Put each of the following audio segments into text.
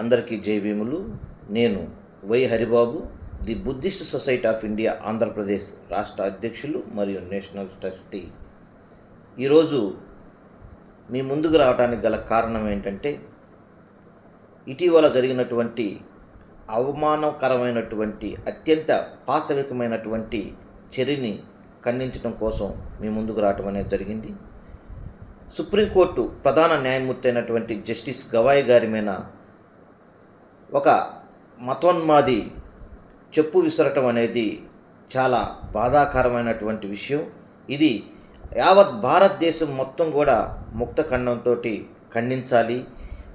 అందరికీ జై భీములు. నేను Y Haribabu the Buddhist society of India Andhra Pradesh రాష్ట్ర అధ్యక్షులు మరియు నేషనల్ ట్రస్టీ. ఈరోజు మీ ముందుకు రావడానికి గల కారణం ఏంటంటే ఇటీవల జరిగినటువంటి అవమానకరమైనటువంటి అత్యంత పాశవికమైనటువంటి చర్యని ఖండించడం కోసం మీ ముందుకు రావటం అనేది జరిగింది. సుప్రీంకోర్టు ప్రధాన న్యాయమూర్తి అయినటువంటి జస్టిస్ గవాయ్ గారి మీద ఒక మతోన్మాది చెప్పు విసరటం అనేది చాలా బాధాకరమైనటువంటి విషయం. ఇది యావత్ భారతదేశం మొత్తం కూడా ముక్త ఖండంతో ఖండించాలి.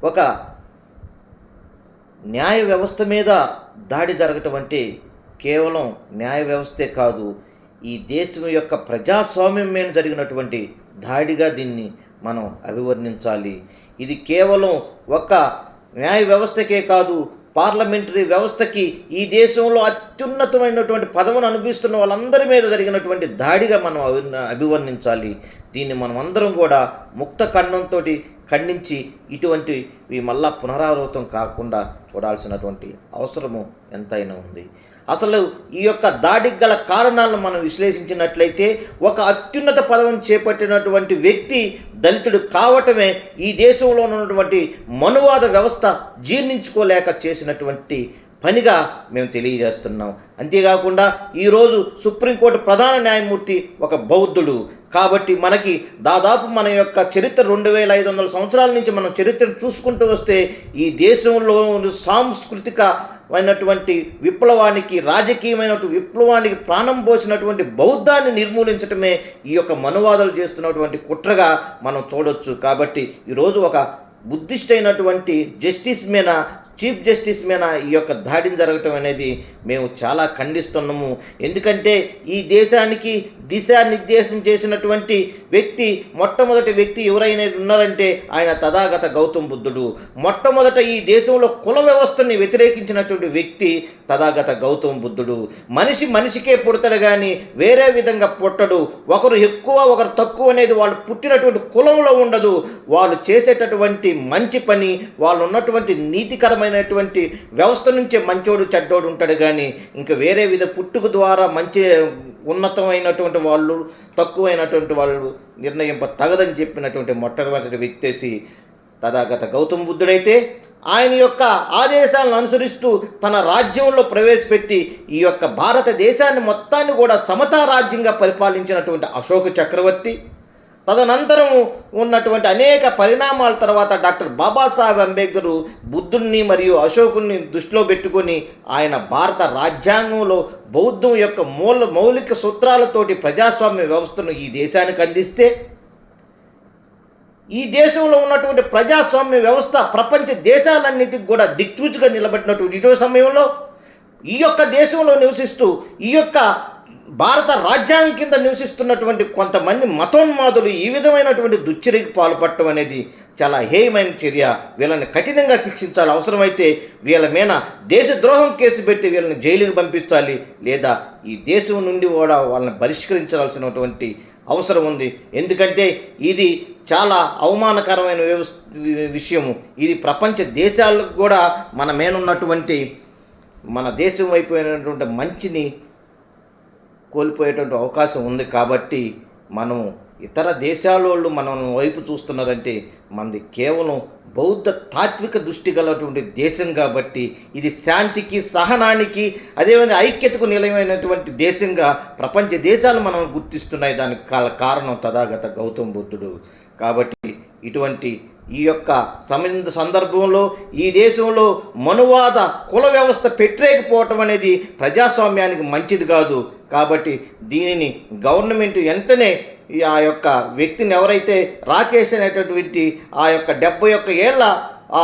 ఒక న్యాయ వ్యవస్థ మీద దాడి జరగటం అంటే కేవలం న్యాయ వ్యవస్థే కాదు ఈ దేశం యొక్క ప్రజాస్వామ్యం మీద జరిగినటువంటి దాడిగా దీన్ని మనం అభివర్ణించాలి. ఇది కేవలం ఒక న్యాయ వ్యవస్థకే కాదు పార్లమెంటరీ వ్యవస్థకి ఈ దేశంలో అత్యున్నతమైనటువంటి పదవును అనుభవిస్తున్న వాళ్ళందరి మీద జరిగినటువంటి దాడిగా మనం అభి అభివర్ణించాలి. దీన్ని మనం అందరం కూడా ముక్త ఖండంతో ఖండించి ఇటువంటివి మళ్ళా పునరావృతం కాకుండా చూడాల్సినటువంటి అవసరము ఎంతైనా ఉంది. అసలు ఈ యొక్క దాడికి గల కారణాలను మనం విశ్లేషించినట్లయితే ఒక అత్యున్నత పదవిని చేపట్టినటువంటి వ్యక్తి దళితుడు కావటమే ఈ దేశంలో ఉన్నటువంటి మనువాద వ్యవస్థ జీర్ణించుకోలేక చేసినటువంటి పనిగా మేము తెలియజేస్తున్నాం. అంతేకాకుండా ఈరోజు సుప్రీంకోర్టు ప్రధాన న్యాయమూర్తి ఒక బౌద్ధుడు. కాబట్టి మనకి దాదాపు మన యొక్క చరిత్ర రెండు వేల ఐదు వందల సంవత్సరాల నుంచి మనం చరిత్ర చూసుకుంటూ వస్తే ఈ దేశంలో సాంస్కృతిక అయినటువంటి విప్లవానికి రాజకీయమైన విప్లవానికి ప్రాణం పోసినటువంటి బౌద్ధాన్ని నిర్మూలించటమే ఈ యొక్క మనువాదాలు చేస్తున్నటువంటి కుట్రగా మనం చూడొచ్చు. కాబట్టి ఈరోజు ఒక బుద్ధిస్ట్ అయినటువంటి జస్టిస్ మీద చీఫ్ జస్టిస్ మీద ఈ యొక్క దాడిని జరగటం అనేది మేము చాలా ఖండిస్తున్నాము. ఎందుకంటే ఈ దేశానికి దిశానిర్దేశం చేసినటువంటి వ్యక్తి మొట్టమొదటి వ్యక్తి ఎవరైనా ఉన్నారంటే ఆయన తథాగత గౌతమ్ బుద్ధుడు. మొట్టమొదట ఈ దేశంలో కుల వ్యవస్థని వ్యతిరేకించినటువంటి వ్యక్తి తథాగత గౌతమ్ బుద్ధుడు. మనిషి మనిషికే పుడతాడు కానీ వేరే విధంగా పుట్టడు. ఒకరు ఎక్కువ ఒకరు తక్కువ అనేది వాళ్ళు పుట్టినటువంటి కులంలో ఉండదు. వాళ్ళు చేసేటటువంటి మంచి పని వాళ్ళు ఉన్నటువంటి నీతికరమైనటువంటి వ్యవస్థ నుంచే మంచోడు చెడ్డోడు ఉంటాడు కానీ ఇంకా వేరే విధ పుట్టుక ద్వారా మంచి ఉన్నతమైనటువంటి వాళ్ళు తక్కువైనటువంటి వాళ్ళు నిర్ణయింప తగదని చెప్పినటువంటి మొట్టమొదటి వ్యక్తేసి తథాగత గౌతమ బుద్ధుడైతే ఆయన యొక్క ఆదేశాలను అనుసరిస్తూ తన రాజ్యంలో ప్రవేశపెట్టి ఈ యొక్క భారతదేశాన్ని మొత్తాన్ని కూడా సమతా రాజ్యంగా పరిపాలించినటువంటి అశోక చక్రవర్తి. తదనంతరము ఉన్నటువంటి అనేక పరిణామాల తర్వాత డాక్టర్ బాబాసాహెబ్ అంబేద్కర్ బుద్ధుణ్ణి మరియు అశోకుణ్ణి దృష్టిలో పెట్టుకొని ఆయన భారత రాజ్యాంగంలో బౌద్ధం యొక్క మూల మౌలిక సూత్రాలతోటి ప్రజాస్వామ్య వ్యవస్థను ఈ దేశానికి అందిస్తే ఈ దేశంలో ఉన్నటువంటి ప్రజాస్వామ్య వ్యవస్థ ప్రపంచ దేశాలన్నిటికి కూడా దిక్చూచిగా నిలబెట్టినటువంటి ఇటు సమయంలో ఈ యొక్క దేశంలో నివసిస్తూ ఈ యొక్క భారత రాజ్యాంగం కింద నివసిస్తున్నటువంటి కొంతమంది మతోన్మాదులు ఈ విధమైనటువంటి దుశ్చర్యకి పాల్పడటం అనేది చాలా హేయమైన చర్య. వీళ్ళని కఠినంగా శిక్షించాలి. అవసరమైతే వీళ్ళ మీద దేశద్రోహం కేసు పెట్టి వీళ్ళని జైలుకి పంపించాలి లేదా ఈ దేశం నుండి కూడా వాళ్ళని బహిష్కరించాల్సినటువంటి అవసరం ఉంది. ఎందుకంటే ఇది చాలా అవమానకరమైన వ్యవస్థ విషయము. ఇది ప్రపంచ దేశాలకు కూడా మన మేనున్నటువంటి మన దేశం అయిపోయినటువంటి మంచిని కోల్పోయేటువంటి అవకాశం ఉంది కాబట్టి మనము ఇతర దేశాల వాళ్ళు మనం వైపు చూస్తున్నారంటే మనది కేవలం బౌద్ధ తాత్విక దృష్టి గలటువంటి దేశం కాబట్టి ఇది శాంతికి సహనానికి అదేవిధంగా ఐక్యతకు నిలయమైనటువంటి దేశంగా ప్రపంచ దేశాలు మనం గుర్తిస్తున్నాయి. దానికి కా- కారణం తథాగత గౌతమ్ బుద్ధుడు. కాబట్టి ఇటువంటి ఈ యొక్క సంబంధ సందర్భంలో ఈ దేశంలో మనువాద కుల వ్యవస్థ పెట్టలేకపోవటం అనేది ప్రజాస్వామ్యానికి మంచిది కాదు. కాబట్టి దీనిని గవర్నమెంట్ వెంటనే ఆ యొక్క వ్యక్తిని ఎవరైతే రాకేష్ అనేటటువంటి ఆ యొక్క డెబ్బై ఒక్క ఏళ్ళ ఆ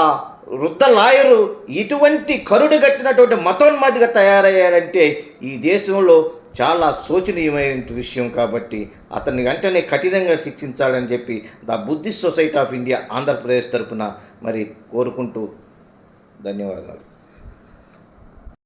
వృద్ధ లాయరు ఇటువంటి కరుడు కట్టినటువంటి మతోన్మాదిగా తయారయ్యాడంటే ఈ దేశంలో చాలా శోచనీయమైన విషయం కాబట్టి అతన్ని వెంటనే కఠినంగా శిక్షించాలని చెప్పి the Buddhist society of India Andhra Pradesh తరపున మరి కోరుకుంటూ ధన్యవాదాలు.